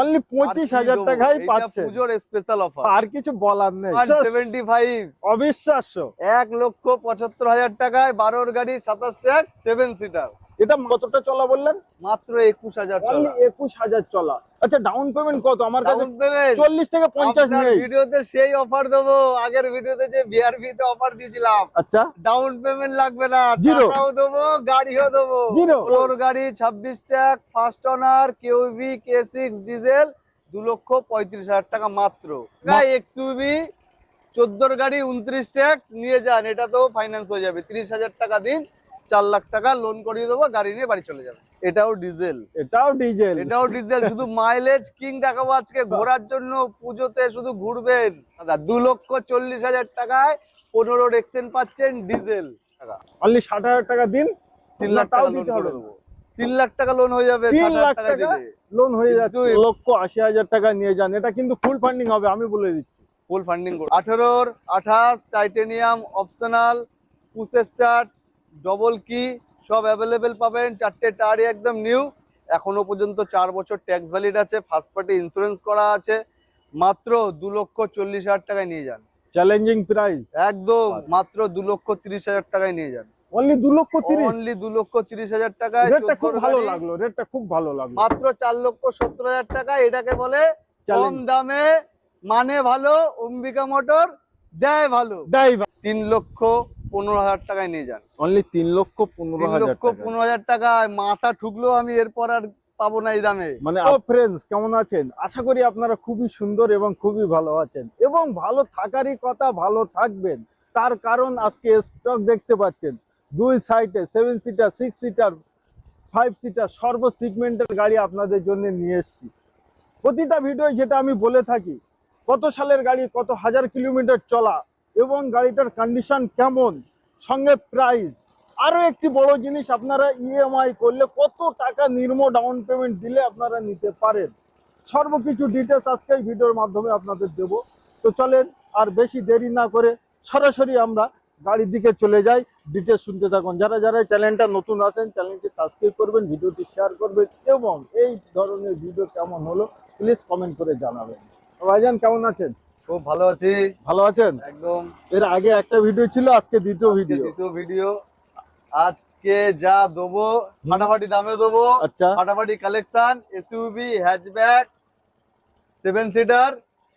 Only পঁচিশ হাজার টাকায় পাচ্ছে পুজোর স্পেশাল অফার আর কিছু বলার নেই। সেভেন্টি ফাইভ অবিশ্বাস্য। এক লক্ষ পঁচাত্তর হাজার টাকায় বারোর গাড়ি সাতাশ ট্র্যাক সেভেন সিটার এটা কতটা চলা বললেন? মাত্র একুশ হাজার একুশ হাজার চলা। আচ্ছা ডাউন পেমেন্ট কত? আমার কাছে চল্লিশ থেকে পঞ্চাশ ভিডিওতে সেই অফার দেবো। আগের ভিডিওতে যে বিআরবি তে অফার দিয়েছিলাম। আচ্ছা। ডাউন পেমেন্ট লাগবে না। টাকাও দেবো গাড়িও দেবো. ফ্লোর গাড়ি ছাব্বিশ tax first owner KUV K six diesel দু লক্ষ পঁয়ত্রিশ হাজার টাকা মাত্র। এক্সইউভি চোদ্দোর গাড়ি উনত্রিশ ট্যাক্স নিয়ে যান। এটা তো ফাইন্যান্স হয়ে যাবে। তিরিশ হাজার টাকা দিন। চার লাখ টাকা লোন করিয়ে দেবো গাড়ি নিয়ে বাড়ি চলে যাবে। এটাও ডিজেল এটাও ডিজেল এটাও ডিজেল শুধু মাইলেজ কিং দেখাবো আজকে ঘোরার জন্য পুজোতে শুধু ঘুরবেন। দাদা দু লক্ষ চল্লিশ হাজার টাকায় পনেরো এক্সচেঞ্জ পাচ্ছেন ডিজেল টাকা অনলি ষাট হাজার টাকা দিন তিন লাখ টাকা দিতে হবে দেবো। তিন লাখ টাকা লোন হয়ে যাবে তিন লাখ টাকা লোন হয়ে যাচ্ছে। কিন্তু- লক্ষ আশি হাজার টাকা নিয়ে যান। এটা কিন্তু ফুল ফান্ডিং হবে আমি বলে দিচ্ছি। ফুল ফান্ডিং আঠেরোর আঠাশ titanium optional push start double কি সব অ্যাভেলেবেল পাবেন চারটে টায়ারই একদম নিউ এখনও পর্যন্ত চার বছর ট্যাক্স ভ্যালিড আছে ফার্স্ট পার্টি ইন্স্যুরেন্স করা আছে। মাত্র দু লক্ষ চল্লিশ হাজার টাকায় নিয়ে যান। চ্যালেঞ্জিং প্রাইস একদম মাত্র দু লক্ষ তিরিশ হাজার টাকায় নিয়ে যান। অনলি দু লক্ষ অনলি দু লক্ষ তিরিশ হাজার টাকায় রেটটা খুব ভালো লাগল রেটটা খুব ভালো লাগল। মাত্র চার লক্ষ সত্তর হাজার টাকা এটাকে বলে কম দামে মানে ভালো অম্বিকা মোটর দেয় ভালো। ড্রাইভার তিন লক্ষ পনেরো হাজার টাকায় নিয়ে যান। অনলি তিন লক্ষ পনেরো লক্ষ পনেরো হাজার টাকায় মাথা ঠুকলো আমি এরপর আর পাবো না এই দামে। মানে ফ্রেন্ডস কেমন আছেন? আশা করি আপনারা খুবই সুন্দর এবং খুবই ভালো আছেন। এবং ভালো থাকারই কথা ভালো থাকবেন। তার কারণ আজকে স্টক দেখতে পাচ্ছেন। দুই সাইডে seven seater six seater five seater সর্ব সিগমেন্টের গাড়ি আপনাদের জন্য নিয়ে এসেছি। প্রতিটা ভিডিও যেটা আমি বলে থাকি কত সালের গাড়ি কত হাজার কিলোমিটার চলা এবং গাড়িটার কন্ডিশন কেমন? সঙ্গে প্রাইস আরও একটি বড় জিনিস আপনারা ইএমআই করলে কত টাকা নির্ম ডাউন পেমেন্ট দিলে আপনারা নিতে পারেন। সর্বকিছু ডিটেলস আজকে এই ভিডিওর মাধ্যমে আপনাদের দেব। তো চলেন, আর বেশি দেরি না করে সরাসরি আমরা গাড়ির দিকে চলে যাই। ডিটেলস শুনতে থাকুন। যারা যারা চ্যানেলটা নতুন আছেন চ্যানেলটি সাবস্ক্রাইব করবেন ভিডিওটি শেয়ার করবেন এবং এই ধরনের ভিডিও কেমন হলো প্লিজ কমেন্ট করে জানাবেন। ভাইজান, কেমন আছেন? খুব ভালো আছি। ভালো আছেন? একদম। এর আগে একটা ভিডিও ছিল আজকে দ্বিতীয় ভিডিও দ্বিতীয় ভিডিও আজকে যা দেবো ফাটাফাটি দামে দেবো। আচ্ছা। ফাটাফাটি collection SUV hatchback seven seater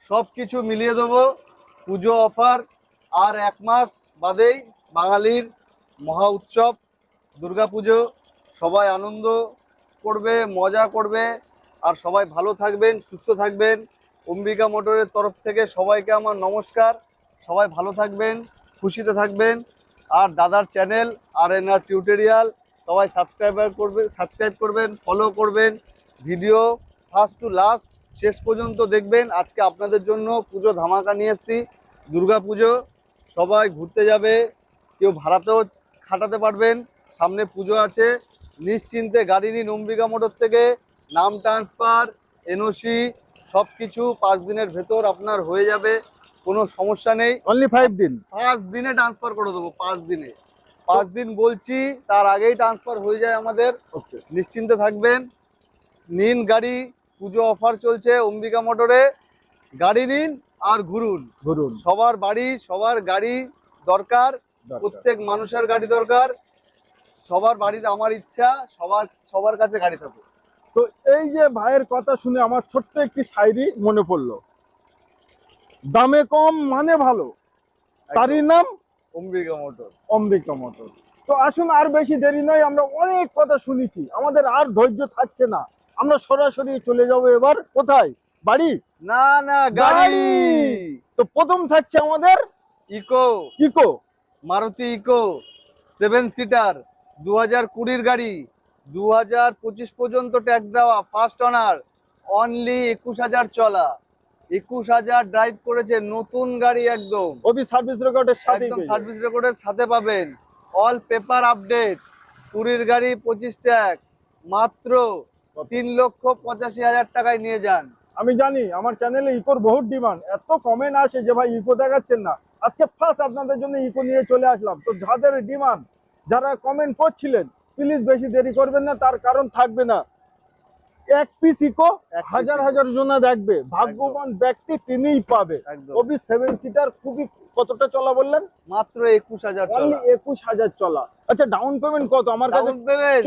সব কিছু মিলিয়ে দেবো। পুজো অফার আর এক মাস বাদেই বাঙালির মহা উৎসব দুর্গাপুজো সবাই আনন্দ করবে মজা করবে। আর সবাই ভালো থাকবেন সুস্থ থাকবেন। অম্বিকা মোটরের তরফ থেকে সবাইকে আমার নমস্কার। সবাই ভালো থাকবেন, খুশিতে থাকবেন। আর দাদার channel R N R tutorial, সবাই সাবস্ক্রাইবার করবে, সাবস্ক্রাইব করবেন ফলো করবেন। ভিডিও ফার্স্ট টু লাস্ট শেষ পর্যন্ত দেখবেন। আজকে আপনাদের জন্য পুজো ধামাকা নিয়ে এসেছি, দুর্গা পুজো। সবাই ঘুরতে যাবে, কেউ ভাড়াতেও খাটাতে পারবেন। সামনে পুজো আছে, নিশ্চিন্তে গাড়ি নিন অম্বিকা মোটর থেকে। নাম ট্রান্সফার এনওসি সব কিছু পাঁচ দিনের ভেতর আপনার হয়ে যাবে কোনো সমস্যা নেই। অনলি ফাইভ দিন? পাঁচ দিনে ট্রান্সফার করে দেবো পাঁচ দিনে। পাঁচ দিন বলছি তার আগেই ট্রান্সফার হয়ে যায় আমাদের। নিশ্চিন্তে থাকবেন। নিন গাড়ি পুজো অফার চলছে অম্বিকা মোটরে। গাড়ি নিন আর ঘুরুন। ঘুরুন। সবার বাড়ি সবার গাড়ি দরকার। প্রত্যেক মানুষের গাড়ি দরকার। সবার বাড়িতে আমার ইচ্ছা সবার সবার কাছে গাড়ি থাকুক। তো এই যে ভাইয়ের কথা শুনে আমার ছোট্ট একটি শায়রি মনে পড়ল। দামে কম মানে ভালো। তারই নাম? অম্বিকা মোটর। অম্বিকা মোটর। তো আসুন আর বেশি দেরি নয় আমরা অনেক কথা শুনেছি। আমাদের আর ধৈর্য থাকছে না। আমরা সরাসরি চলে যাব এবার। কোথায়? বাড়ি? না না গাড়ি। গাড়ি! তো প্রথম থাকছে আমাদের? Eeco. Eeco. Maruti Eeco. Seven seater. দু হাজার কুড়ির গাড়ি। দু হাজার পঁচিশ পর্যন্ত ট্যাক্স দেওয়া ফার্স্ট অনার অনলি একুশ হাজার চলা। একুশ হাজার ড্রাইভ করেছে নতুন গাড়ি একদম। সার্ভিস রেকর্ডের সাথে একদম সার্ভিস রেকর্ডের সাথে পাবেন। অল পেপার আপডেট কুড়ির গাড়ি পঁচিশ ট্যাগ মাত্র তিন লক্ষ পঁচাশি হাজার টাকায় নিয়ে যান। আমি জানি আমার চ্যানেলে ইকোর বহুত ডিমান্ড এত কমেন্ট আসে যে ভাই ইকো দেখাচ্ছেন না। আজকে ফার্স্ট আপনাদের জন্য ইকো নিয়ে চলে আসলাম। তো যাদের ডিমান্ড যারা কমেন্ট করছিলেন প্লিজ বেশি দেরি করবেন না তার কারণ থাকবে না। এক পিস ইকো হাজার হাজার জনা দেখবে। ভাগ্যবান ব্যক্তি তিনিই পাবে। ওবি সেভেন সিটার খুবই কতটা চলা বললেন? মাত্র একুশ হাজার একুশ হাজার চলা। আচ্ছা ডাউন পেমেন্ট কত? আমার কাছে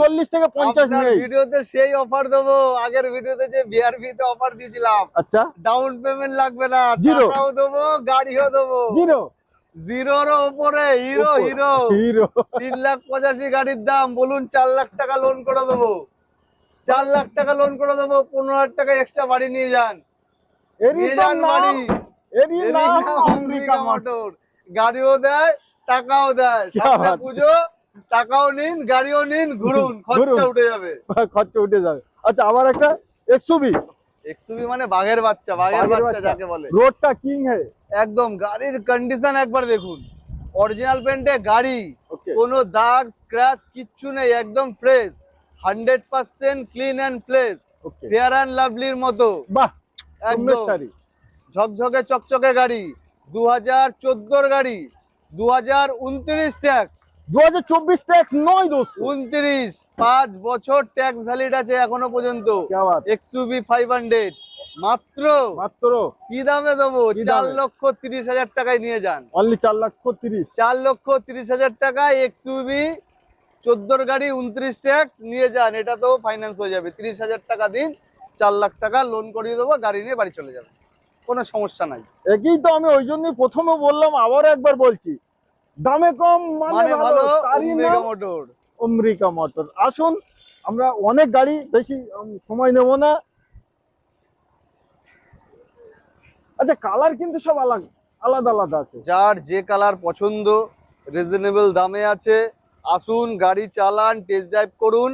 চল্লিশ থেকে পঞ্চাশ ভিডিওতে সেই অফার দেবো। আগের ভিডিওতে যে বিআরবি তে অফার দিয়েছিলাম। আচ্ছা। ডাউন পেমেন্ট লাগবে না। টাকাও দেবো গাড়িও দেবো। জিরো জিরোর হিরো হিরো। হিরো। তিন লাখ পঁচাশি গাড়ির দাম বলুন চার লাখ টাকা লোন করে দেবো। চার লাখ টাকা লোন করে দেবো পনেরো হাজার টাকা এক্সট্রা বাড়ি নিয়ে যান। নিয়ে যান বাড়ি। গাড়িও দেয় টাকাও দেয়। পুজো টাকাও নিন গাড়িও নিন ঘুরুন খরচা উঠে যাবে। খরচা উঠে যাবে। আচ্ছা আমার একটা একশো বিশ এক্সুবি মানে বাঘের বাচ্চা বাঘের বাচ্চা। যাকে বলে। রোডটা কিং হে। একদম গাড়ির কন্ডিশন একবার দেখুন। অরিজিনাল পেন্টে গাড়ি কোনো দাগ স্ক্র্যাচ কিচ্ছু নেই একদম fresh hundred percent clean and fresh fair and লাভলির মতো। বাহ একদম। ঝকঝকে চকচকে গাড়ি। দু হাজার চোদ্দোর গাড়ি। দু হাজার উনত্রিশ ট্যাক্স দু হাজার চব্বিশ ট্যাক্স নয় দোষ। উনত্রিশ পাঁচ বছর ট্যাক্স ভ্যালিড আছে এখনও পর্যন্ত। এক্সুবি ফাইভ হান্ড্রেড মাত্র? মাত্র? কি দামে দেবো? চার লক্ষ তিরিশ হাজার টাকায় নিয়ে যান। অনলি চার লক্ষ তিরিশ। চার লক্ষ তিরিশ হাজার টাকায় এক্সুবি চোদ্দোর গাড়ি উনত্রিশ ট্যাক্স নিয়ে যান। এটা তো ফাইন্যান্স হয়ে যাবে। তিরিশ হাজার টাকা দিন চার লাখ টাকা লোন করিয়ে দেবো গাড়ি নিয়ে বাড়ি চলে যাবে। কোনো সমস্যা নাই। একই তো আমি ওই জন্যই প্রথমে বললাম আবারও একবার বলছি দামে কম মানে মানে ভালো নাম মোটর। মোটর। আসুন আমরা অনেক গাড়ি বেশি সময় নেব না। আচ্ছা কালার কিন্তু সব আলাদা আলাদা আলাদা আছে। যার যে কালার পছন্দ রিজনেবল দামে আছে। আসুন গাড়ি চালান টেস্ট ড্রাইভ করুন।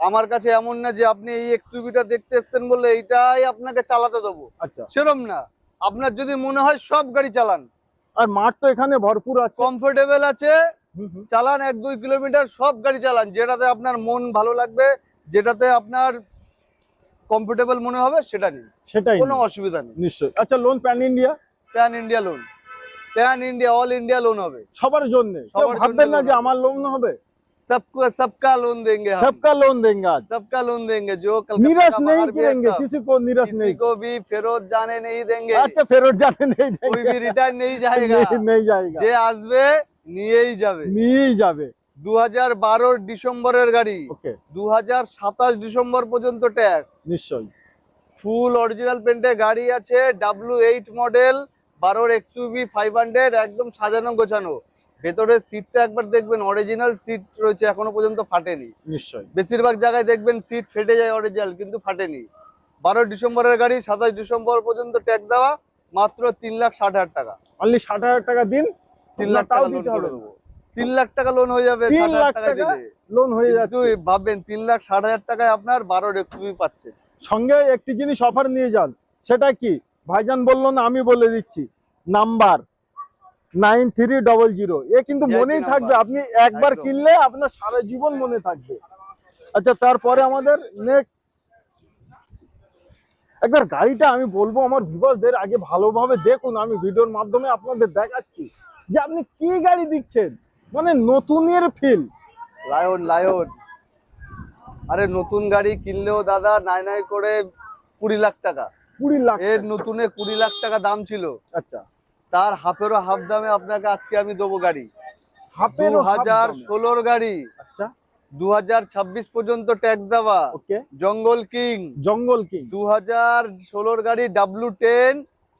আমার কাছে এমন না যে আপনি এই এক্সইউবিটা দেখতে এসছেন বলে এইটাই আপনাকে চালাতে দেবো। আচ্ছা। সেরম না। আপনার যদি মনে হয় সব গাড়ি চালান আর মাঠ তো এখানে ভরপুর আছে। কমফোর্টেবল আছে। চালান এক দুই কিলোমিটার সব গাড়ি চালান। যেটাতে আপনার মন ভালো লাগবে যেটাতে আপনার কমফোর্টেবল মনে হবে সেটা নিন। সেটাই কোনো অসুবিধা নেই। নিশ্চয়ই। আচ্ছা loan pan India pan India loan pan India all India loan হবে। সবার জন্য। সবার ভাববেন না যে আমার লোন হবে? सबको सबका लोन देंगे हम सबका लोन देंगे आज सबका लोन देंगे जो कलकत्ता निराश का नहीं बाहर भी है करेंगे सब, किसी को निराश किसी नहीं को भी फेरोज जाने नहीं देंगे अच्छा फेरोज जाने नहीं कोई भी देंगे রিটার্ন नहीं जाएगा नहीं, नहीं जाएगा যে আসবে নিয়েই যাবে নিয়েই যাবে দু হাজার বারোর ডিসেম্বরের গাড়ি ওকে দু হাজার সাতাশ ডিসেম্বর পর্যন্ত ট্যাক্স নিশ্চয়ই ফুল অরিজিনাল পেন্টে গাড়ি আছে ডাব্লিউ এইট মডেল বারোর এক্সইউভি ফাইভ হান্ড্রেড একদম সাজানো গোছানো ভেতরের সিটটা একবার দেখবেন অরিজিনাল সিট রয়েছে এখনও পর্যন্ত ফাটেনি। নিশ্চয়ই। বেশিরভাগ জায়গায় দেখবেন সিট ফেটে যায় অরিজিনাল কিন্তু ফাটেনি। বারো ডিসেম্বরের গাড়ি সাতাশ ডিসেম্বর পর্যন্ত ট্যাক্স দেওয়া মাত্র তিন লাখ ষাট হাজার টাকা। অনলি ষাট হাজার টাকা দিন তিন লাখ টাকা দিতে হবে। দেবো। তিন লাখ টাকা লোন হয়ে যাবে তিন ষাট হাজার লাখ টাকা দিলে। লোন হয়ে যাবে ভাববেন তিন লাখ ষাট হাজার টাকায় আপনার বারো এক্সইউভি পাচ্ছেন। সঙ্গে একটি জিনিস অফার নিয়ে যান সেটা কি? ভাইজান বলল না আমি বলে দিচ্ছি। Number nine three double zero. এ কিন্তু মনেই থাকবে আপনি একবার কিনলে আপনার সারা জীবন মনে থাকবে। আচ্ছা তারপরে আমাদের নেক্সট একবার গাড়িটা আমি বলব আমার ভিভাসদের আগে ভালোভাবে দেখুন আমি ভিডিওর মাধ্যমে আপনাদের দেখাচ্ছি যে আপনি কি গাড়ি দিচ্ছেন। মানে নতুনের ফিল লায়ন লায়ন। আরে নতুন গাড়ি কিনলেও দাদা নাই নাই করে কুড়ি লাখ টাকা। কুড়ি লাখ এর। নতুনে কুড়ি লাখ টাকা দাম ছিল। আচ্ছা। তার হাফেরও হাফ দামে আপনাকে আজকে আমি দেবো গাড়ি। দু হাজার ষোলোর গাড়ি। আচ্ছা। দু হাজার ছাব্বিশ পর্যন্ত ট্যাক্স দেওয়া। ওকে। জঙ্গল কিং। জঙ্গল কিং। দু হাজার ষোলোর গাড়ি W ten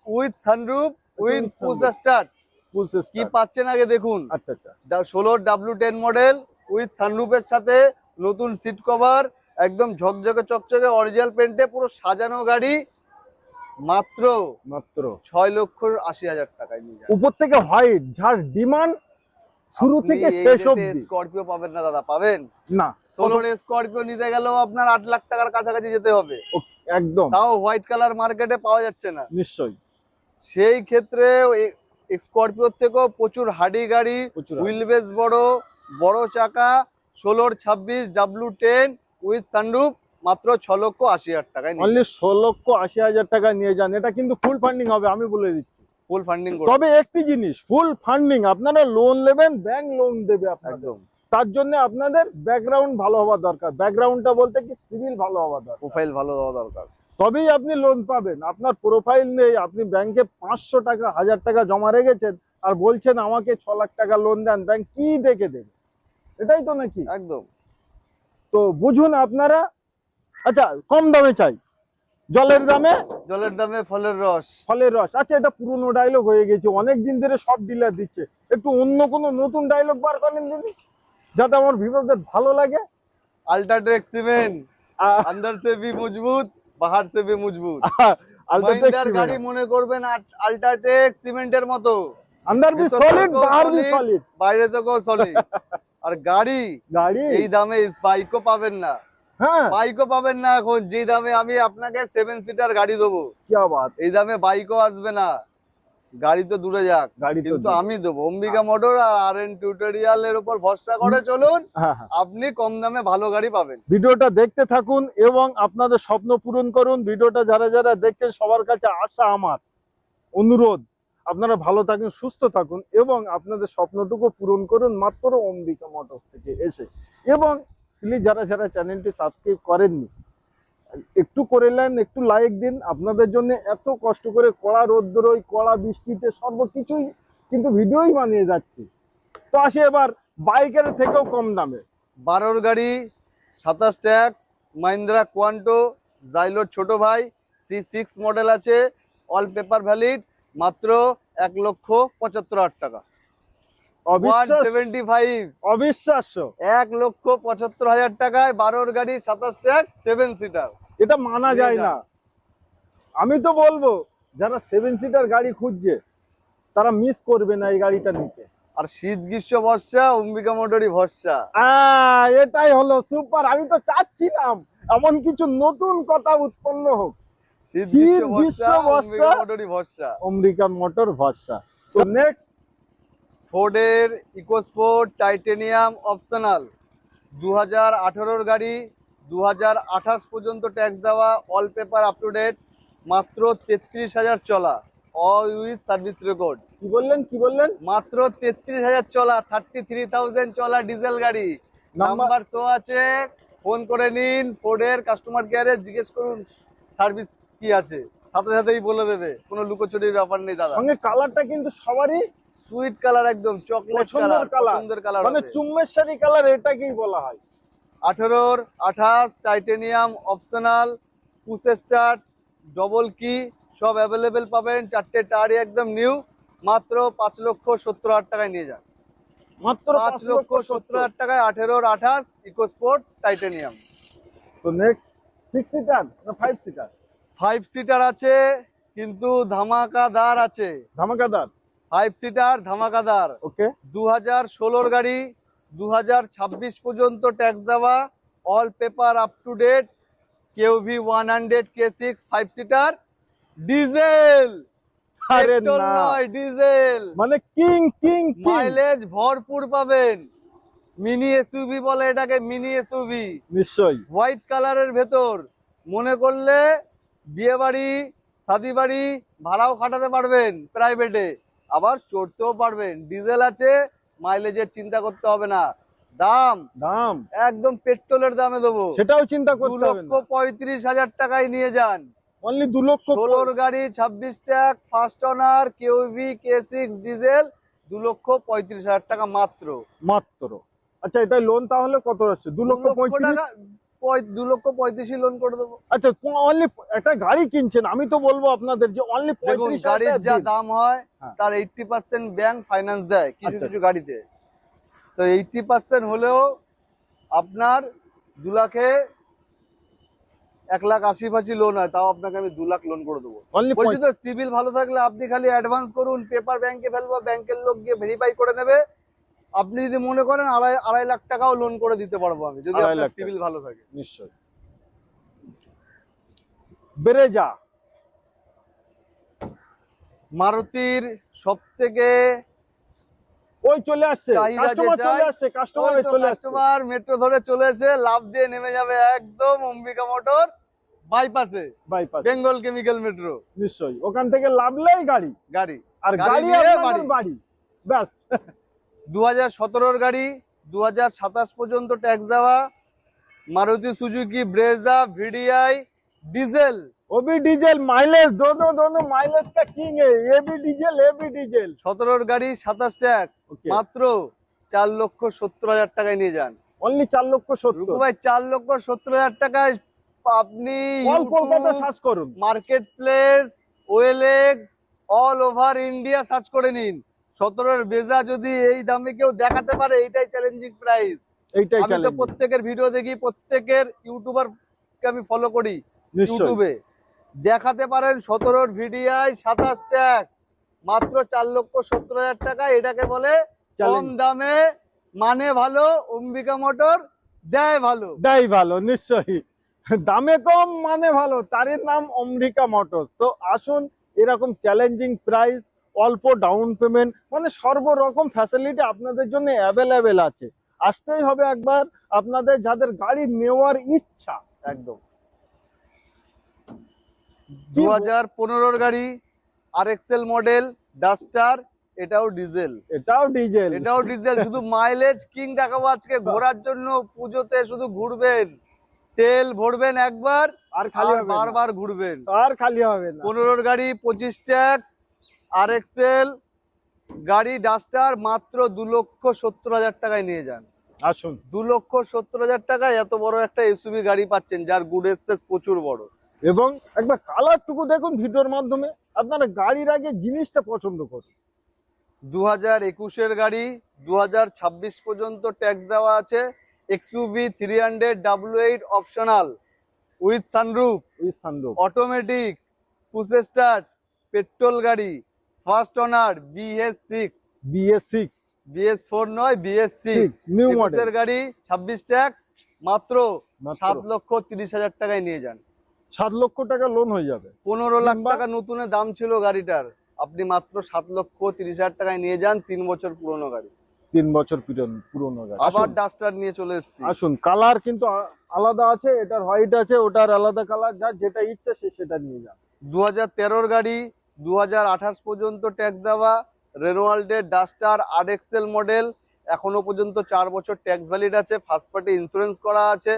with sunroof with push start. বুঝতে কি পাচ্ছেন আগে দেখুন। আচ্ছা আচ্ছা। ষোলোর ডাব্লু টেন মডেল উইথ সানরুফের সাথে নতুন সিট কভার একদম ঝকঝকে চকচকে অরিজিনাল পেন্টে পুরো সাজানো গাড়ি। মাত্র মাত্র। ছয় লক্ষ আশি হাজার টাকায় উপর থেকে হোয়াইট যার ডিমান্ড শুরু থেকে শেষ অবধি। স্করপিও পাবেন না দাদা পাবেন? না। ষোলোর স্করপিও নিতে গেলেও আপনার আট লাখ টাকার কাছাকাছি যেতে হবে। একদম। তাও হোয়াইট কালার মার্কেটে পাওয়া যাচ্ছে না। নিশ্চয়ই। সেই ক্ষেত্রে থেকেও প্রচুর হাডি গাড়ি বড় বড় চাকা ষোলোর ছাব্বিশ ডাব্লু টেন উইথ সানরুফ মাত্র ছ লক্ষ আশি হাজার টাকায় অনলি ষোলো লক্ষ আশি হাজার টাকা নিয়ে যান। এটা কিন্তু ফুল ফান্ডিং হবে আমি বলে দিচ্ছি। ফুল ফান্ডিং তবে একটি জিনিস ফুল ফান্ডিং আপনারা লোন নেবেন ব্যাংক লোন দেবে একদম। তার জন্য আপনাদের ব্যাকগ্রাউন্ড ভালো হওয়া দরকার। ব্যাকগ্রাউন্ডটা বলতে কি সিভিল ভালো হওয়া দরকার। প্রোফাইল ভালো হওয়া দরকার। তবেই আপনি লোন পাবেন। আপনার প্রোফাইল নেই আপনি ব্যাংকে পাঁচশো টাকা হাজার টাকা জমা রেখেছেন আর বলছেন আমাকে ছ লাখ টাকা লোন দেন ব্যাংক কি দেখে দেবে? এটাই তো নাকি? একদম। তো বুঝুন আপনারা আচ্ছা কম দামে চাই। জলের দামে? জলের দামে ফলের রস। ফলের রস। আচ্ছা এটা পুরনো ডায়লগ হয়ে গেছে। অনেক দিন ধরে সব ডিলার দিচ্ছে। একটু অন্য কোনো নতুন ডায়লগ বার করেন দিদি যাতে আমার ভিউয়ারদের ভালো লাগে। আল্ট্রাটেক সিমেন্ট আন্ডার সে ভি মজবুত বাহার সে ভি মজবুত আল্ট্রাটেক গাড়ি মনে করবেন আল্ট্রাটেক সিমেন্টের মতো। আন্ডার ভি সলিড বাহার ভি সলিড বাইরে থেকেও সলিড আর গাড়ি গাড়ি। এই দামে স্পাইকও পাবেন না। হ্যাঁ। বাইকও পাবেন না এখন যে দামে আমি আপনাকে সেভেন সিটার গাড়ি দেবো। এই দামে বাইকও আসবে না। গাড়ি তো দূরে যাক গাড়ি কিন্তু আমি দেবো। অম্বিকা মোটর আর আর এন টিউটোরিয়াল এর উপর ভরসা করে চলুন হ্যাঁ হ্যাঁ। আপনি কম দামে ভালো গাড়ি পাবেন। ভিডিওটা দেখতে থাকুন এবং আপনাদের স্বপ্ন পূরণ করুন। ভিডিওটা যারা যারা দেখছেন সবার কাছে আশা আমার। অনুরোধ আপনারা ভালো থাকুন সুস্থ থাকুন এবং আপনাদের স্বপ্নটুকু পূরণ করুন মাত্র অম্বিকা মোটর থেকে এসে। এবং প্লিজ যারা যারা চ্যানেলটি সাবস্ক্রাইব করেননি, একটু করে নেন, একটু লাইক দিন। আপনাদের জন্য এত কষ্ট করে কড়া রোদ্র ওই কড়া বৃষ্টিতে সর্বকিছুই কিন্তু ভিডিওই বানিয়ে যাচ্ছি। তো আসি এবার, বাইকের থেকেও কম দামে। বারোর গাড়ি, সাতাশ ট্যাক্স, মাহিন্দ্রা কোয়ান্টো, জাইলোর ছোট ভাই সি সিক্স মডেল আছে অল পেপার ভ্যালিড মাত্র এক লক্ষ পঁচাত্তর হাজার টাকা ওয়ান অবিশ্বাস সেভেন্টি ফাইভ অবিশ্বাস্য। এক লক্ষ পঁচাত্তর হাজার টাকায় বারোর গাড়ি সাতাশ সেভেন সিটার এটা মানা যায় না। আমি তো বলব যারা সেভেন সিটার গাড়ি খুঁজছে তারা মিস করবে না এই গাড়িটা নিতে। আর শীত গ্রীষ্ম বর্ষা অম্বিকা মোটরই ভরসা। এটাই হলো সুপার আমি তো চাচ্ছিলাম এমন কিছু নতুন কথা উৎপন্ন হোক। শীত গ্রীষ্ম বর্ষা বর্ষা। অম্বিকা মোটর ভরসা। তো নেক্সট ফোর্ডের ইকোস্পোর্ট টাইটেনিয়াম অপশনাল। দু হাজার গাড়ি দু হাজার আঠাশ পর্যন্ত ট্যাক্স দেওয়া all paper up to date মাত্র তেত্রিশ হাজার চলা অল উইথ সার্ভিস রেকর্ড কি বললেন কি বললেন? মাত্র তেত্রিশ হাজার চলা থার্টি থ্রি থাউজেন্ড চলা ডিজেল গাড়ি। নাম্বার শো আছে ফোন করে নিন ফোর্ডের কাস্টমার কেয়ারে জিজ্ঞেস করুন সার্ভিস কি আছে। সাথে সাথেই বলে দেবে কোনো লুকোচুরির ব্যাপার নেই দাদা। সঙ্গে কালারটা কিন্তু সবারই সুইট কালার একদম চকলেট কালার কালার কালার মানে এটাকেই বলা হয়। আঠেরোর আঠাশ titanium optional push start double কি সব অ্যাভেলেবেল পাবেন। চারটে টায়ারই একদম নিউ মাত্র পাঁচ লক্ষ সত্তর হাজার টাকায় নিয়ে যান। মাত্র পাঁচ লক্ষ সত্তর। হাজার টাকায় আঠেরোর আঠাশ ইকোস্পোর্ট টাইটেনিয়াম তো নেক্সট সিক্স সিটার না ফাইভ সিটার ফাইভ সিটার আছে কিন্তু ধামাকাদার আছে। ধামাকাদার? ফাইভ সিটার ধামাকাদার। ওকে। দু হাজার ষোলোর গাড়ি দু হাজার ছাব্বিশ পর্যন্ত ট্যাক্স দেওয়া all paper up to date KUV one hundred K six five seater diesel diesel মানে কিং কিং কিং মাইলেজ ভরপুর পাবেন। মিনি এসইউভি বলে এটাকে মিনি এসইউভি নিশ্চয়ই। হোয়াইট কালারের ভেতর। মনে করলে বিয়ে বাড়ি শাদি বাড়ি ভাড়াও খাটাতে পারবেন প্রাইভেটে আবার চড়তেও পারবেন। ডিজেল আছে মাইলেজের চিন্তা করতে হবে না। দাম? দাম? একদম পেট্রোলের দামে দেবো। সেটাও চিন্তা দু করতে হবে লক্ষ পঁয়ত্রিশ হাজার টাকায় নিয়ে যান। অনলি দু লক্ষ ষোলোর গাড়ি ছাব্বিশ tax first owner KUV K six diesel দু লক্ষ পঁয়ত্রিশ হাজার টাকা মাত্র। মাত্র। আচ্ছা এটা লোন তাহলে কত আসছে? দু লক্ষ পঁয়ত্রিশ? দু লক্ষ পঁয়ত্রিশই লোন করে দেবো আচ্ছা অনলি একটা গাড়ি কিনছেন আমি তো বলব আপনাদের যে অনলি গাড়ির যা দাম হয় হ্যাঁ। তার এইটটি পার্সেন্ট ব্যাংক ফাইন্যান্স দেয় কিছু আচ্ছা। কিছু গাড়িতে তো এইটটি পার্সেন্ট হলেও আপনার দু লাখে এক লাখ আশি ফাঁসি লোন হয় তাও আপনাকে আমি দু লাখ লোন করে দেবো বলছি তো সিভিল ভালো থাকলে আপনি খালি অ্যাডভান্স করুন পেপার ব্যাংকে ফেলব ব্যাংকের লোক গিয়ে ভেরিফাই করে নেবে আপনি যদি মনে করেন আড়াই আড়াই লাখ টাকাও লোন করে দিতে পারব আমি যদি আপনার সিভিল ভালো থাকে। নিশ্চয় বেড়ে যা মারুতির সব থেকে ওই চলে আসছে কাস্টমার চলে আসছে কাস্টমার চলে আসছে। কাস্টমার মেট্রো ধরে চলে এসে লাভ দিয়ে নেমে যাবে একদম অম্বিকা মোটর বাইপাসে বাইপাস বেঙ্গল কেমিক্যাল মেট্রো নিশ্চয়ই ওখান থেকে লাভলেই গাড়ি। গাড়ি। আর গাড়ি বাড়ি। বাড়ি। ব্যাস। দু হাজার সতেরোর গাড়ি দু পর্যন্ত ট্যাক্স দেওয়া Maruti Suzuki Brezza VDI diesel वो भी डीजल माइलेज दोनों दोनों माइलेज का किंग है ये भी डीजल ये भी डीजल সতেরোর গাড়ি সাতাশ ট্যাক্স ওকে মাত্র চার লক্ষ সত্তর হাজার টাকায় নিয়ে যান অনলি চার লক্ষ রুকু সত্তর ভাই চার লক্ষ সত্তর হাজার টাকায় আপনি অল কলকাতা সার্চ করুন marketplace OLX all over India search করে নিন সতেরোর বেজা যদি এই দামে কেউ দেখাতে পারে এইটাই চ্যালেঞ্জিং প্রাইস এইটাই আমি তো প্রত্যেকের ভিডিও দেখি প্রত্যেকের ইউটিউবার কে আমি ফলো করি ইউটিউবে দেখাতে পারেন সতেরোর ভিডিআই সাতাশ ট্যাক্স মাত্র চার লক্ষ সত্তর হাজার টাকা এটাকে বলে কম দামে মানে ভালো অম্বিকা মোটর দেয় ভালো। দেয় ভালো নিশ্চয়ই। দামে কম মানে ভালো তারই নাম অম্বিকা মোটরস। তো আসুন এরকম চ্যালেঞ্জিং প্রাইস অল্প ডাউন পেমেন্ট মানে সর্বরকম ফ্যাসিলিটি আপনাদের জন্য অ্যাভেলেবেল আছে। আসতেই হবে একবার আপনাদের যাদের গাড়ি নেওয়ার ইচ্ছা একদম। দু হাজার পনেরোর গাড়ি আর এক্সেল মডেল ডাস্টার এটাও ডিজেল এটাও ডিজেল এটাও ডিজেল শুধু মাইলেজ কিং দেখাবো আজকে ঘোরার জন্য পুজোতে শুধু ঘুরবেন। তেল ভরবেন একবার আর খালি বারবার ঘুরবেন। আর খালি হবে পনেরোর গাড়ি পঁচিশ ট্যাক্স আর এক্সেল গাড়ি ডাস্টার মাত্র দু লক্ষ সত্তর হাজার টাকায় নিয়ে যান। আসুন। দু লক্ষ সত্তর হাজার টাকায় এত বড় একটা এসইউভি গাড়ি পাচ্ছেন যার গুড স্পেস প্রচুর বড়। এবং একবার কালারটুকু দেখুন ভিডিওর মাধ্যমে আপনারা গাড়ির আগে জিনিসটা পছন্দ করুন। দু হাজার একুশের গাড়ি দু হাজার ছাব্বিশ পর্যন্ত ট্যাক্স দেওয়া আছে XUV three hundred W eight optional with sunroof with sunroof automatic push start petrol গাড়ি। First owner BS six BS six BS four নয় বিএস সিক্স নিউ মডেল গাড়ি ছাব্বিশ ট্যাক্স মাত্র। সাত লক্ষ তিরিশ হাজার টাকায় নিয়ে যান। সাত লক্ষ টাকা লোন হয়ে যাবে। পনেরো লাখ টাকা নতুনের দাম ছিল গাড়িটার। আপনি মাত্র সাত লক্ষ তিরিশ হাজার টাকায় নিয়ে যান তিন বছর পুরনো গাড়ি। তিন বছর পুরনো- গাড়ি। আবার ডাস্টার নিয়ে চলে এসেছি। আসুন কালার কিন্তু আলাদা আছে এটার হোয়াইট আছে ওটার আলাদা কালার যার যেটা ইচ্ছে সে সেটা নিয়ে যান। দু হাজার তেরোর গাড়ি দু হাজার আঠাশ পর্যন্ত ট্যাক্স দেওয়া রেনোয়াল্ডের ডাস্টার আর এক্সেল মডেল এখনও পর্যন্ত চার বছর ট্যাক্স ভ্যালিড আছে ফার্স্ট পার্টি ইন্স্যুরেন্স করা আছে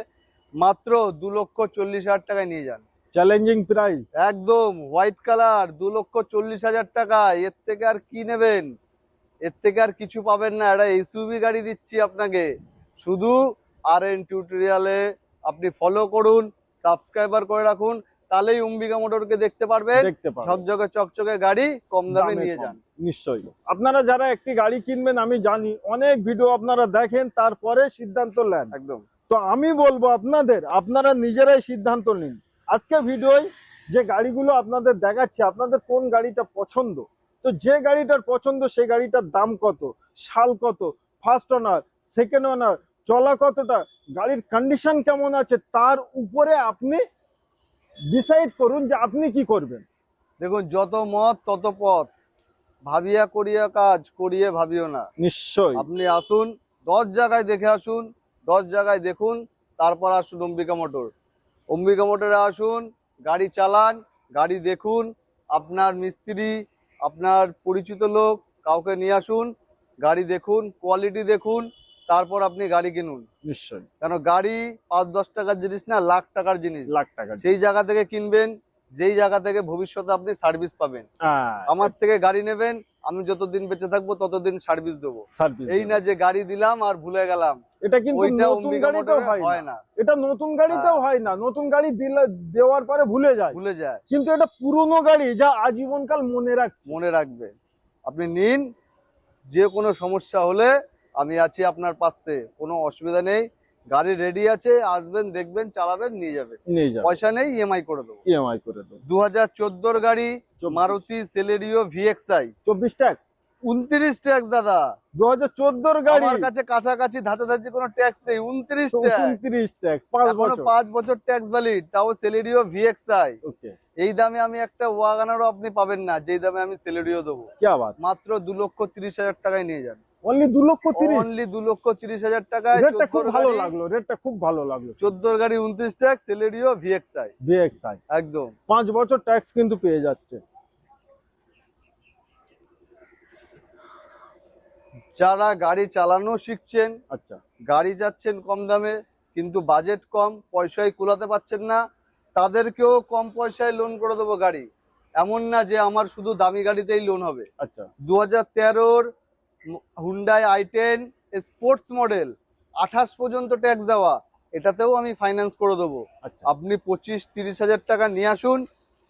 মাত্র দু লক্ষ চল্লিশ হাজার টাকায় নিয়ে যান। চ্যালেঞ্জিং প্রাইস একদম হোয়াইট কালার দু লক্ষ চল্লিশ হাজার টাকা এর থেকে আর কি নেবেন? এর থেকে আর কিছু পাবেন না একটা এসইউভি গাড়ি দিচ্ছি আপনাকে। শুধু আর এন টিউটোরিয়ালে আপনি ফলো করুন সাবস্ক্রাইবার করে রাখুন তাহলেই অম্বিকা মোটরকে দেখতে পারবেন। ঝকঝকে চকচকে গাড়ি কম দামে দামে নিয়ে যান। নিশ্চয়ই। আপনারা যারা একটি গাড়ি কিনবেন আমি জানি অনেক ভিডিও আপনারা দেখেন তারপরে সিদ্ধান্ত নেন। একদম। তো আমি বলব আপনাদের আপনারা নিজেরাই সিদ্ধান্ত নিন। আজকে ভিডিওয় যে গাড়িগুলো আপনাদের দেখাচ্ছে আপনাদের কোন গাড়িটা পছন্দ? তো যে গাড়িটার পছন্দ সেই গাড়িটার দাম কত? সাল কত? ফার্স্ট ওনার সেকেন্ড ওনার চলা কতটা? গাড়ির কন্ডিশন কেমন আছে? তার উপরে আপনি ডিসাইড করুন যে আপনি কি করবেন। দেখুন যত মত তত পথ। ভাবিয়া করিয়া কাজ করিয়ে ভাবিও না। নিশ্চয়ই। আপনি আসুন দশ জায়গায় দেখে আসুন দশ জায়গায় দেখুন তারপর আসুন অম্বিকা মোটর। অম্বিকা মোটরে আসুন গাড়ি চালান গাড়ি দেখুন আপনার মিস্ত্রি আপনার পরিচিত লোক কাউকে নিয়ে আসুন গাড়ি দেখুন কোয়ালিটি দেখুন তারপর আপনি গাড়ি কিনুন। নিশ্চয়ই। কেন গাড়ি পাঁচ দশ টাকার জিনিস না লাখ টাকার জিনিস। লাখ টাকা সেই জায়গা থেকে কিনবেন যেই জায়গা থেকে ভবিষ্যতে আপনি সার্ভিস পাবেন। হ্যাঁ, আমার থেকে গাড়ি নেবেন আমি যতদিন বেঁচে থাকব ততদিন সার্ভিস দেবো। এই না যে গাড়ি দিলাম আর ভুলে গেলাম এটা কিন্তু ওইটা নতুন গাড়িতেও হয় হয় না। এটা নতুন গাড়িতেও হয় না। নতুন গাড়ি দিলে দেওয়ার পরে ভুলে যায়। ভুলে যায়। কিন্তু এটা পুরনো গাড়ি যা আজীবনকাল মনে রাখছে। মনে রাখবে। আপনি নিন যে কোনো সমস্যা হলে আমি আছি আপনার পাশে কোনো অসুবিধা নেই। গাড়ি রেডি আছে আসবেন দেখবেন চালাবেন নিয়ে যাবেন যাবে। পয়সা নেই ইএমআই করে দেবো। ইএমআই করে দেবো। দু হাজার চোদ্দোর গাড়ি মারুতি সেলেরিও ভিএক্সআই চব্বিশ ট্যাক্স উনত্রিশ ট্যাক্স দাদা। দু হাজার চোদ্দোর গাড়ি? আমার কাছে কাছাকাছি ধাঁচাধাচি কোনো ট্যাক্স নেই উনত্রিশ ট্যাক্স উনত্রিশ ট্যাক্স পাঁচ বছর। ট্যাক্স ভ্যালিড তাও সেলেরিও ভিএক্সআই এই দামে আমি একটা ওয়াগানারও আপনি পাবেন না যেই দামে আমি সেলেরিও দেবো। মাত্র দু লক্ষ তিরিশ হাজার টাকায় নিয়ে যান অনলি দু লক্ষ তিরিশ। অনলি দু লক্ষ তিরিশ হাজার টাকায় রেটটা খুব ভালো লাগল রেটটা খুব ভালো লাগল চোদ্দোর গাড়ি উনত্রিশ ট্যাক্স সেলেরিও ভিএক্সআই ভিএক্সআই একদম। পাঁচ বছর ট্যাক্স কিন্তু পেয়ে যাচ্ছে। যারা গাড়ি চালানো শিখছেন আচ্ছা। গাড়ি যাচ্ছেন কম দামে কিন্তু বাজেট কম পয়সায় কুলাতে পারছেন না তাদেরকেও কম পয়সায় লোন করে দেবো গাড়ি। এমন না যে আমার শুধু দামি গাড়িতেই লোন হবে। আচ্ছা। দু হাজার তেরোর Hyundai i ten sports model আঠাশ পর্যন্ত ট্যাক্স দেওয়া এটাতেও আমি ফাইন্যান্স করে দেবো। আচ্ছা। আপনি পঁচিশ তিরিশ হাজার টাকা নিয়ে আসুন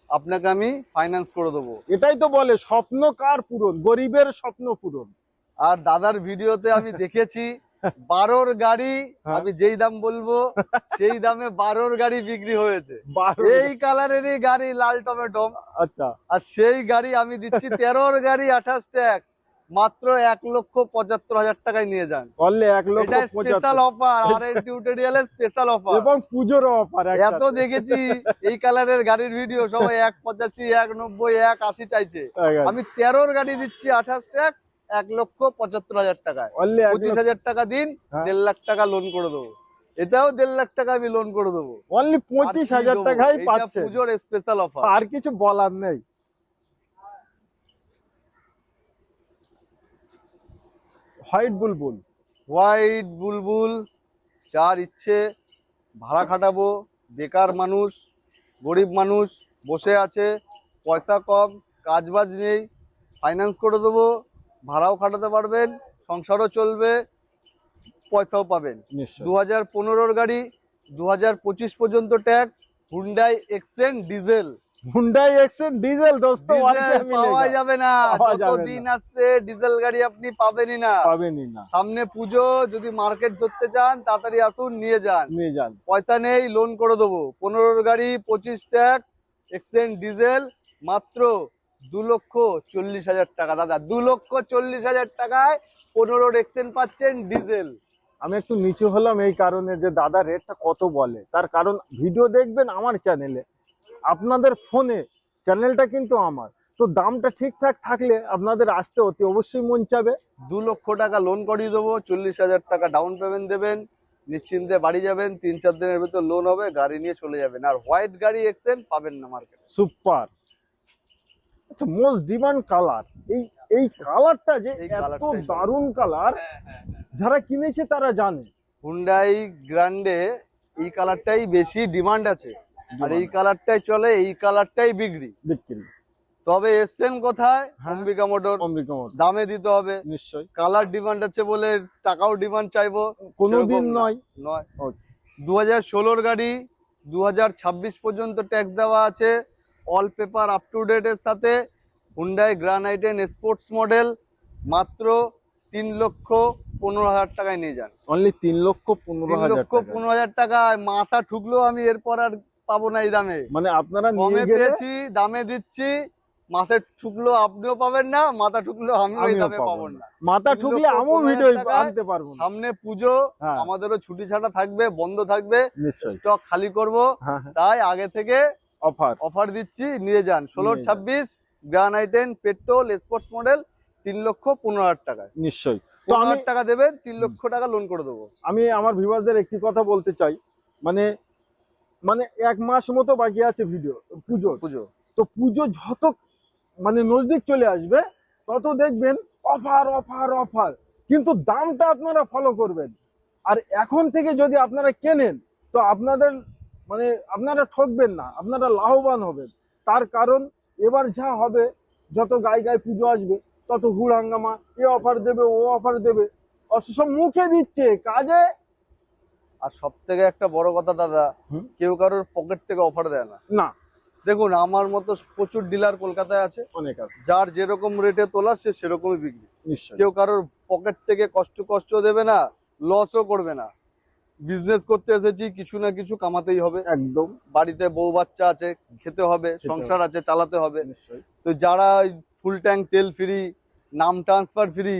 আপনাকে আমি ফাইন্যান্স করে দেবো। এটাই তো বলে স্বপ্ন কার পূরণ? গরিবের স্বপ্ন পূরণ। আর দাদার ভিডিওতে আমি দেখেছি বারোর গাড়ি হ্যাঁ। আমি যেই দাম বলব সেই দামে বারোর গাড়ি বিক্রি হয়েছে। এই কালারেরই গাড়ি লাল টমেটো। আচ্ছা। আর সেই গাড়ি আমি দিচ্ছি তেরোর গাড়ি আঠাশ ট্যাক্স মাত্র এক লক্ষ পঁচাত্তর হাজার টাকায় নিয়ে যান। বললে এক লক্ষ স্পেশাল অফার আর এই স্পেশাল অফার এবং পুজোর অফার এত দেখেছি এই কালারের গাড়ির ভিডিও সবাই এক পঁচাশি এক নব্বই এক আশি চাইছে। আমি তেরোর গাড়ি দিচ্ছি আঠাশ ট্যাক্স এক লক্ষ পঁচাত্তর হাজার টাকায়। পঁচিশ হাজার টাকা দিন হ্যাঁ। দেড় লাখ টাকা লোন করে দেবো। এটাও দেড় লাখ টাকা আমি লোন করে দেবো। অনলি পঁচিশ হাজার পাচ্ছে। পুজোর স্পেশাল অফার আর কিছু বলার নেই। হোয়াইট বুলবুল। হোয়াইট বুলবুল যার ইচ্ছে ভাড়া খাটাবো বেকার মানুষ গরিব মানুষ বসে আছে পয়সা কম কাজবাজ নেই ফাইন্যান্স করে দেবো ভাড়াও খাটাতে পারবেন সংসারও চলবে পয়সাও পাবেন। দু হাজার পনেরোর গাড়ি দু হাজার পঁচিশ পর্যন্ত tax Hyundai Xcent diesel. Hyundai Xcent diesel দোস্ত ডিজেল পাওয়া যাবে না দিন আসছে ডিজেল গাড়ি আপনি পাবেনই না। পাবেনই না। সামনে পুজো যদি মার্কেট ধরতে চান তাড়াতাড়ি আসুন নিয়ে যান। নিয়ে যান। পয়সা নেই লোন করে দেবো। পনেরোর গাড়ি পঁচিশ ট্যাক্স ডিজেল মাত্র দু লক্ষ চল্লিশ হাজার টাকা। দাদা দু লক্ষ চল্লিশ হাজার টাকায় পনেরোর এক্সেন পাচ্ছেন ডিজেল আমি একটু নিচু হলাম এই কারণে যে দাদা রেটটা কত বলে। তার কারণ ভিডিও দেখবেন আমার চ্যানেলে আপনাদের ফোনে চ্যানেলটা কিন্তু আমার। তো দামটা ঠিকঠাক থাকলে আপনাদের আসতে অতি অবশ্যই মন চাবে। দু লক্ষ টাকা লোন করিয়ে দেবো চল্লিশ হাজার টাকা ডাউন পেমেন্ট দেবেন নিশ্চিন্তে বাড়ি যাবেন তিন চার দিনের ভিতর লোন হবে গাড়ি নিয়ে চলে যাবেন। আর হোয়াইট গাড়ি এক্সেন্ট পাবেন না মার্কেট সুপার আচ্ছা মোস্ট ডিমান্ড কালার এই এই কালারটা যে এত। দারুণ কালার যারা কিনেছে তারা জানে। হুন্ডাই গ্র্যান্ডে এই কালারটাই বেশি ডিমান্ড আছে। আর এই কালারটাই চলে এই কালারটাই বিক্রি। বিক্রি। তবে এসছেন কোথায়? হ্যাঁ। অম্বিকা মোটর। অম্বিকা মোটর। দামে দিতে হবে। নিশ্চয়ই। কালার ডিমান্ড আছে বলে টাকাও ডিমান্ড চাইব। কোনোদিন নয়। নয়। দু হাজার ষোলোর গাড়ি দু হাজার ছাব্বিশ পর্যন্ত ট্যাক্স দেওয়া আছে। অল পেপার আপ টু ডেটের সাথে। হুন্ডাই গ্রানাইটেন স্পোর্টস মডেল মাত্র তিন লক্ষ পনেরো হাজার টাকায় নিয়ে যান। অনলি তিন লক্ষ পনেরো লক্ষ টাকা। পনেরো হাজার টাকায় মাথা ঠুকলো আমি এরপর আর পাবো না এই দামে। মানে আপনারা কমে পেয়েছি দামে দিচ্ছি। মাথা ঠুকলো আপনিও পাবেন না মাথা ঠুকলো আমিও এই দামে পাবো না। মাথা ঠুকলে আমিও ভিডিও আনতে পারব সামনে পুজো হ্যাঁ। আমাদেরও ছুটি ছাটা থাকবে বন্ধ থাকবে। স্টক খালি করব। হ্যাঁ হ্যাঁ। তাই আগে থেকে অফার। অফার দিচ্ছি নিয়ে যান। ষোলো। ছাব্বিশ গ্রানাইটেন পেট্রোল স্পোর্টস মডেল তিন লক্ষ পনেরো হাজার টাকায়। নিশ্চয়ই। তো আমি টাকা দেবেন তিন লক্ষ টাকা লোন করে দেবো। আমি আমার ভিভার্সদের একটি কথা বলতে চাই। মানে মানে এক মাস মতো বাকি আছে ভিডিও পুজো। পুজো। তো পুজো যত মানে নজদিক চলে আসবে তত দেখবেন অফার অফার অফার কিন্তু দামটা আপনারা ফলো করবেন। আর এখন থেকে যদি আপনারা কেনেন তো আপনাদের মানে আপনারা ঠকবেন না আপনারা লাভবান হবেন। তার কারণ এবার যা হবে যত গায়ে গায়ে পুজো আসবে তত হুড় হাঙ্গামা এ অফার দেবে ও অফার দেবে। অথচ মুখে দিচ্ছে কাজে আর সব থেকে একটা বড় কথা দাদা কেউ কারোর পকেট থেকে অফার দেয় না। না। দেখুন আমার মতো প্রচুর ডিলার কলকাতায় আছে অনেক আছে। যার যেরকম রেটে তোলা সে সেরকমই বিক্রি। কেউ কারোর পকেট থেকে কষ্ট কষ্ট দেবে না লসও করবে না। বিজনেস করতে এসেছি কিছু না কিছু কামাতেই হবে। একদম। বাড়িতে বউ বাচ্চা আছে খেতে হবে সংসার আছে চালাতে হবে। তো যারা ফুল ট্যাঙ্ক তেল ফ্রি নাম ট্রান্সফার ফ্রি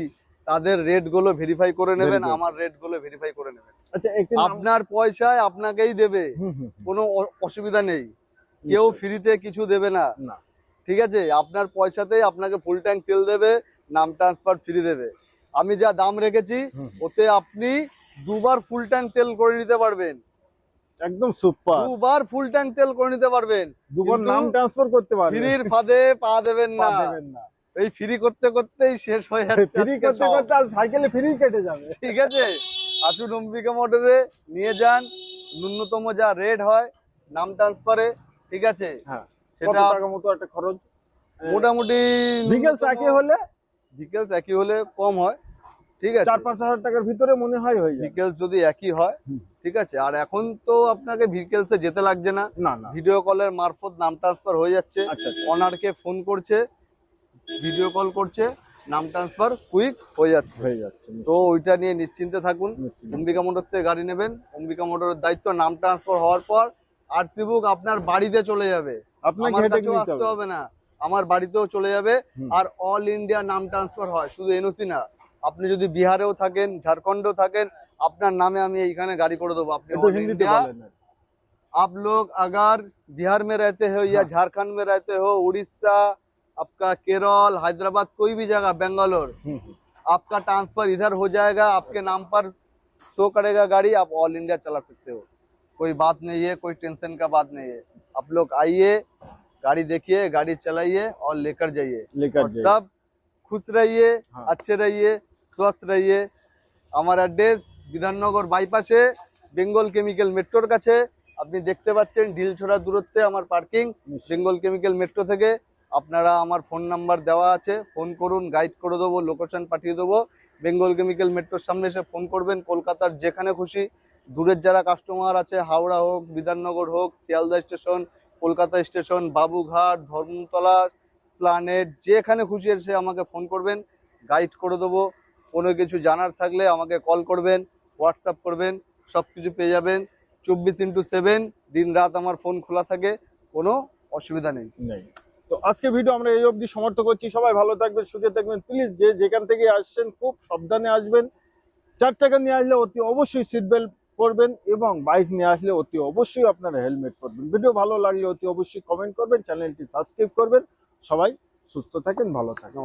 তাদের রেটগুলো ভেরিফাই করে নেবেন আমার রেটগুলো ভেরিফাই করে নেবেন। আচ্ছা আপনার পয়সায় আপনাকেই দেবে। কোনো অসুবিধা নেই। কেউ ফ্রিতে কিছু দেবে না। না। ঠিক আছে? আপনার পয়সাতেই আপনাকে ফুল ট্যাঙ্ক তেল দেবে নাম ট্রান্সফার ফ্রি দেবে। আমি যা দাম রেখেছি ওতে আপনি দুবার ফুল ট্যাঙ্ক তেল করে নিতে পারবেন। একদম সুপার দুবার ফুল ট্যাঙ্ক তেল করে নিতে পারবেন। দুবার নাম ট্রান্সফার করতে পারবেন। ফ্রির ফাঁদে পা দেবেন না। দেবেন না। এই ফ্রি করতে করতেই শেষ হয়ে যাচ্ছে ফ্রি করতে করতে আর সাইকেলে ফ্রি কেটে যাবে। ঠিক আছে? আসুন অম্বিকা মোটরে নিয়ে যান। ন্যূনতম যা রেট হয় নাম ট্রান্সফারে ঠিক আছে? হ্যাঁ। সেটা টাকা মতো একটা খরচ? মোটামুটি বিকেল চাকে হলে? ডিটেলস একই হলে কম হয়। ঠিক আছে? চার পাঁচ হাজার টাকার ভিতরে মনে হয় হয়ে ডিটেলস যদি একই হয় ঠিক আছে? আর এখন তো আপনাকে ভিকেলসে যেতে লাগছে না। না ভিডিও কলের মারফত নাম ট্রান্সফার হয়ে যাচ্ছে। আচ্ছা আচ্ছা। অনারকে ফোন করছে। ভিডিও কল করছে নাম ট্রান্সফার কুইক হয়ে যাচ্ছে হয়ে যাচ্ছে তো ওইটা নিয়ে নিশ্চিন্তে থাকুন নিশ্চিন্ত। অম্বিকা মোটর থেকে গাড়ি নেবেন অম্বিকা মোটরের দায়িত্ব নাম ট্রান্সফার হওয়ার পর আরসি বুক আপনার বাড়িতে চলে যাবে আপনাকে আমার হেঁটে কাছেও নিতে আসতে হবে হবে না আমার বাড়িতেও চলে যাবে হুম। আর অল ইন্ডিয়া নাম ট্রান্সফার হয় শুধু এনওসি না আপনি যদি বিহারেও থাকেন ঝাড়খণ্ডেও থাকেন আপনার নামে আমি এইখানে গাড়ি করে দেবো আপনি একটু all হিন্দিতে India বলেন আর। आप लोग अगर बिहार में रहते हो या हाँ। झारखंड में रहते हो उड़ीसा आपका केरल हैदराबाद कोई भी जगह बेंगलोर হুম, হুম। आपका ट्रांसफर इधर हो जाएगा आपके नाम पर शो करेगा गाड़ी आप ऑल इंडिया चला सकते हो कोई बात नहीं है कोई टेंशन का बात नहीं है आप लोग आइए गाड़ी देखिए गाड़ी चलाइए और लेकर जाइए लेकर और जाइए। सब खुश रहिए हाँ। अच्छे रहिए स्वस्थ रहिए আমার অ্যাড্রেস বিধাননগর বাইপাসে বেঙ্গল কেমিক্যাল মেট্রোর কাছে আপনি দেখতে পাচ্ছেন ঢিলছোড়া দূরত্বে আমার পার্কিং নিশ্চয়ই। বেঙ্গল কেমিক্যাল মেট্রো থেকে আপনারা আমার ফোন নাম্বার দেওয়া আছে, ফোন করুন গাইড করে দেবো লোকেশন পাঠিয়ে দেবো। বেঙ্গল কেমিক্যাল মেট্রোর সামনে এসে ফোন করবেন, কলকাতার যেখানে খুশি। দূরের যারা কাস্টমার আছে, হাওড়া হোক, বিধাননগর হোক, Sealdah station Kolkata station Babughat, Dharmatala Esplanade যেখানে খুশি এসে আমাকে ফোন করবেন গাইড করে দেবো। কোনো কিছু জানার থাকলে আমাকে কল করবেন হোয়াটসঅ্যাপ করবেন সব কিছু পেয়ে যাবেন। চব্বিশ ইন্টু সেভেন দিন রাত আমার ফোন খোলা থাকে, কোনো অসুবিধা নেই। তো আজকে ভিডিও আমরা এই অবধি সমর্থ করছি। সবাই ভালো থাকবেন, সুখে থাকবেন। প্লিজ যে যেখান থেকে আসছেন, খুব সাবধানে আসবেন। চার টাকা নিয়ে আসলে অতি অবশ্যই সিট বেল্ট পরবেন এবং বাইক নিয়ে আসলে অতি অবশ্যই আপনারা হেলমেট পরবেন। ভিডিও ভালো লাগলে অতি অবশ্যই কমেন্ট করবেন চ্যানেলটি সাবস্ক্রাইব করবেন। সবাই সুস্থ থাকেন, ভালো থাকেন।